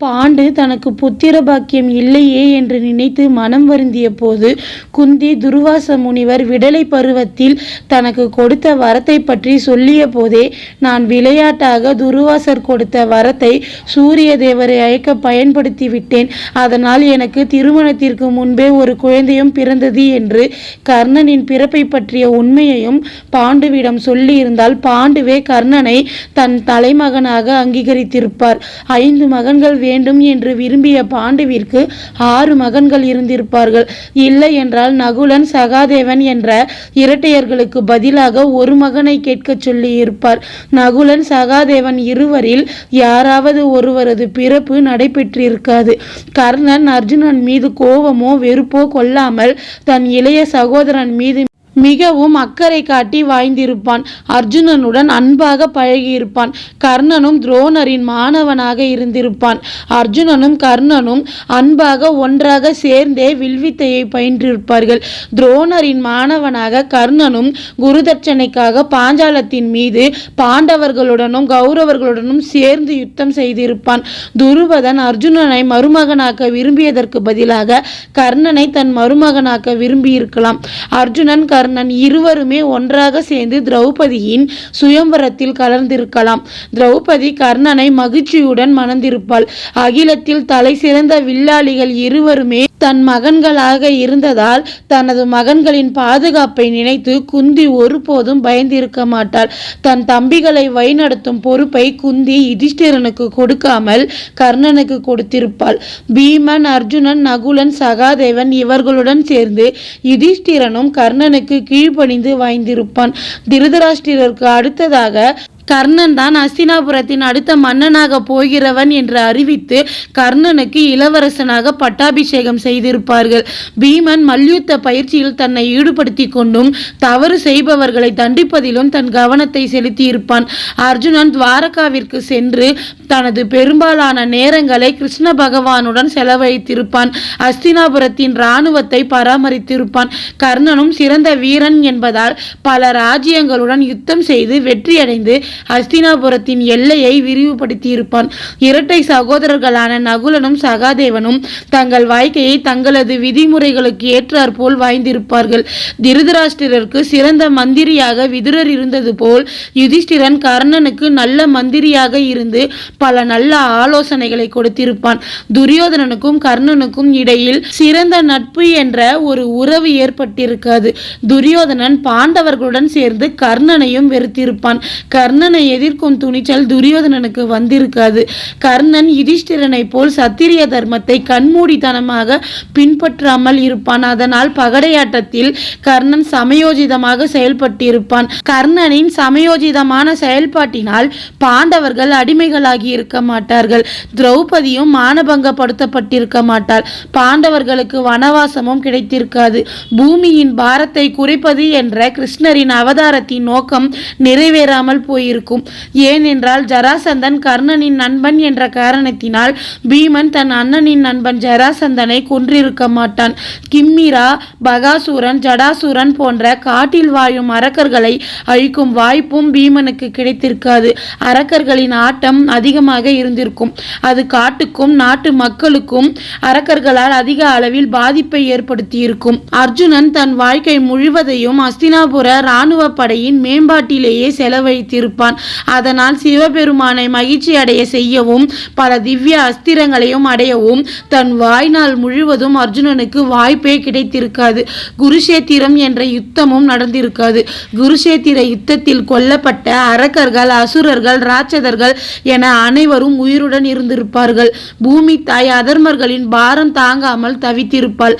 Bond தனக்கு புத்திர பாக்கியம் இல்லையே என்று நினைத்து மனம் வருந்திய போது குந்தி துர்வாச முனிவர் விடலை பருவத்தில் தனக்கு கொடுத்த வரத்தை பற்றி சொல்லிய போதே நான் விளையாட்டாக துர்வாசர் கொடுத்த வரத்தை சூரிய தேவரை அழைக்க பயன்படுத்தி விட்டேன். அதனால் எனக்கு திருமணத்திற்கு முன்பே ஒரு குழந்தையும் பிறந்தது என்று கர்ணனின் பிறப்பை பற்றிய உண்மையையும் பாண்டுவிடம் சொல்லியிருந்தால் பாண்டுவே கர்ணனை தன் தலைமகனாக அங்கீகரித்திருப்பார். ஐந்து மகன்கள் வேண்டும் என்று விரும்பிய பாண்டுவிற்கு ஆறு மகன்கள் இருந்திருப்பார்கள். இல்லை என்றால் நகுலன் சகாதேவன் என்ற இரட்டையர்களுக்கு பதிலாக ஒரு மகனை கேட்கச் சொல்லியிருப்பார். நகுலன் சகாதேவன் இருவரில் யாராவது ஒருவரது பிறப்பு நடைபெற்றிருக்காது. கர்ணன் அர்ஜுனன் மீது கோபமோ வெறுப்போ கொள்ளாமல் தன் இளைய சகோதரன் மீது மிகவும் அக்கறை காட்டி வாய்ந்திருப்பான். அர்ஜுனனுடன் அன்பாக பழகியிருப்பான். கர்ணனும் துரோணரின் மாணவனாக இருந்திருப்பான். அர்ஜுனனும் கர்ணனும் அன்பாக ஒன்றாக சேர்ந்தே வில்வித்தையை பயின்றிருப்பார்கள். துரோணரின் மாணவனாக கர்ணனும் குருதட்சணைக்காக பாஞ்சாலத்தின் மீது பாண்டவர்களுடனும் கௌரவர்களுடனும் சேர்ந்து யுத்தம் செய்திருப்பான். துருபதன் அர்ஜுனனை மருமகனாக்க விரும்பியதற்கு பதிலாக கர்ணனை தன் மருமகனாக்க விரும்பியிருக்கலாம். அர்ஜுனன் கர்ணன் இருவருமே ஒன்றாக சேர்ந்து திரௌபதியின் சுயம்பரத்தில் கலந்திருக்கலாம். திரௌபதி கர்ணனை மகிழ்ச்சியுடன் மணந்திருப்பாள். அகிலத்தில் தலை சிறந்த வில்லாளிகள் இருவருமே தன் மகன்களாக இருந்ததால் தனது மகன்களின் பாதுகாப்பை நினைத்து குந்தி ஒருபோதும் பயந்திருக்க மாட்டாள். தன் தம்பிகளை வழிநடத்தும் பொறுப்பை குந்தி யுதிஷ்டிரனுக்கு கொடுக்காமல் கர்ணனுக்கு கொடுத்திருப்பாள். பீமன் அர்ஜுனன் நகுலன் சகாதேவன் இவர்களுடன் சேர்ந்து யுதிஷ்டிரனும் கர்ணனுக்கு கீழ்ப்பணிந்து வாய்ந்திருப்பான். திருதராஷ்டிரருக்கு அடுத்ததாக கர்ணன் தான் அஸ்தினாபுரத்தின் அடுத்த மன்னனாக போகிறவன் என்று அறிவித்து கர்ணனுக்கு இளவரசனாக பட்டாபிஷேகம் செய்திருப்பார்கள். பீமன் மல்யுத்த பயிற்சியில் தன்னை ஈடுபடுத்தி கொண்டும் தவறு செய்பவர்களை தண்டிப்பதிலும் தன் கவனத்தை செலுத்தியிருப்பான். அர்ஜுனன் துவாரகாவிற்கு சென்று தனது பெரும்பாலான நேரங்களை கிருஷ்ண பகவானுடன் செலவழித்திருப்பான். அஸ்தினாபுரத்தின் இராணுவத்தை பராமரித்திருப்பான். கர்ணனும் சிறந்த வீரன் என்பதால் பல ராஜ்யங்களுடன் யுத்தம் செய்து வெற்றியடைந்து அஸ்தினாபுரத்தின் எல்லையை விரிவுபடுத்தியிருப்பான். இரட்டை சகோதரர்களான நகுலனும் சகாதேவனும் தங்கள் வாழ்க்கையை தங்களது விதிமுறைகளுக்கு ஏற்றாற்போல் வாய்ந்திருப்பார்கள். திருதராஷ்டிரருக்கு சிறந்த மந்திரியாக விதுரர் இருந்தது போல் யுதிஷ்டிரன் கர்ணனுக்கு நல்ல மந்திரியாக இருந்து பல நல்ல ஆலோசனைகளை கொடுத்திருப்பான். துரியோதனனுக்கும் கர்ணனுக்கும் இடையில் சிறந்த நட்பு என்ற ஒரு உறவு ஏற்பட்டிருக்காது. துரியோதனன் பாண்டவர்களுடன் சேர்ந்து கர்ணனையும் வெறுத்திருப்பான். கர்ணன் கர்ணனை எதிர்க்கும் துணிச்சல் துரியோதனனுக்கு வந்திருக்காது. கர்ணன் யுதிஷ்டிரனை போல் சத்திரிய தர்மத்தை கண்மூடித்தனமாக பின்பற்றாமல் இருப்பான். அதனால் பகடையாட்டத்தில் கர்ணன் சமயோஜிதமாக செயல்பட்டிருப்பான். கர்ணனின் சமயோஜிதமான செயல்பாட்டினால் பாண்டவர்கள் அடிமைகளாகி இருக்க மாட்டார்கள். திரௌபதியும் மானபங்கப்படுத்தப்பட்டிருக்க மாட்டாள். பாண்டவர்களுக்கு வனவாசமும் கிடைத்திருக்காது. பூமியின் பாரத்தை குறைப்பது என்ற கிருஷ்ணரின் அவதாரத்தின் நோக்கம் நிறைவேறாமல் போயிருக்கும். ஏனென்றால் ஜராசந்தன் கர்ணனின் நண்பன் என்ற காரணத்தினால் பீமன் தன் அண்ணனின் நண்பன் ஜராசந்தனை கொன்றிருக்க மாட்டான். கிம்மிரா பகாசூரன் ஜடாசூரன் போன்ற காட்டில் வாழும் அரக்கர்களை அழிக்கும் வாய்ப்பும் பீமனுக்கு கிடைத்திருக்காது. அரக்கர்களின் ஆட்டம் அதிகமாக இருந்திருக்கும். அது காட்டுக்கும் நாட்டு மக்களுக்கும் அரக்கர்களால் அதிக அளவில் பாதிப்பை ஏற்படுத்தியிருக்கும். அர்ஜுனன் தன் வாழ்க்கை முழுவதையும் அஸ்தினாபுர இராணுவ படையின் மேம்பாட்டிலேயே செலவழித்திருப்பான் அதனால் சிவபெருமானை மகிழ்ச்சி அடைய செய்யவும் பல திவ்ய அஸ்திரங்களையும் அடையவும் தன் வாய்நாள் முழுவதும் அர்ஜுனனுக்கு வாய்ப்பே கிடைத்திருக்காது. குருஷேத்திரம் என்ற யுத்தமும் நடந்திருக்காது. குருஷேத்திர யுத்தத்தில் கொல்லப்பட்ட அரக்கர்கள் அசுரர்கள் ராட்சதர்கள் என அனைவரும் உயிருடன் இருந்திருப்பார்கள். பூமி தாய் அதர்மர்களின் பாரம் தாங்காமல் தவித்திருப்பாள்.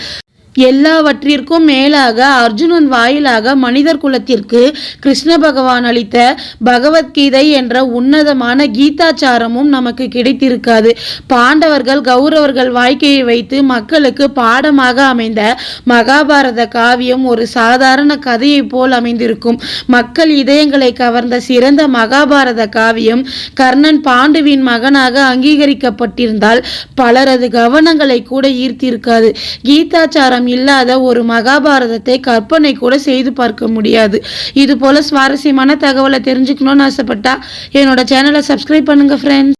எல்லாவற்றிற்கும் மேலாக அர்ஜுனன் வாயிலாக மனிதர் குலத்திற்கு கிருஷ்ண பகவான் அளித்த பகவத்கீதை என்ற உன்னதமான கீதாச்சாரமும் நமக்கு கிடைத்திருக்காது. பாண்டவர்கள் கௌரவர்கள் வாழ்க்கையை வைத்து மக்களுக்கு பாடமாக அமைந்த மகாபாரத காவியம் ஒரு சாதாரண கதையைப் போல் அமைந்திருக்கும். மக்கள் இதயங்களை கவர்ந்த சிறந்த மகாபாரத காவியம் கர்ணன் பாண்டுவின் மகனாக அங்கீகரிக்கப்பட்டிருந்தால் பலரது கவனங்களை கூட ஈர்த்திருக்காது. கீதாச்சாரம் இல்லாத ஒரு மகாபாரதத்தை கற்பனை கூட செய்து பார்க்க முடியாது. இது போல சுவாரஸ்யமான தகவலை தெரிஞ்சுக்கணும்னு ஆசைப்பட்டா என்னோட சேனலை சப்ஸ்கிரைப் பண்ணுங்க ஃப்ரெண்ட்ஸ்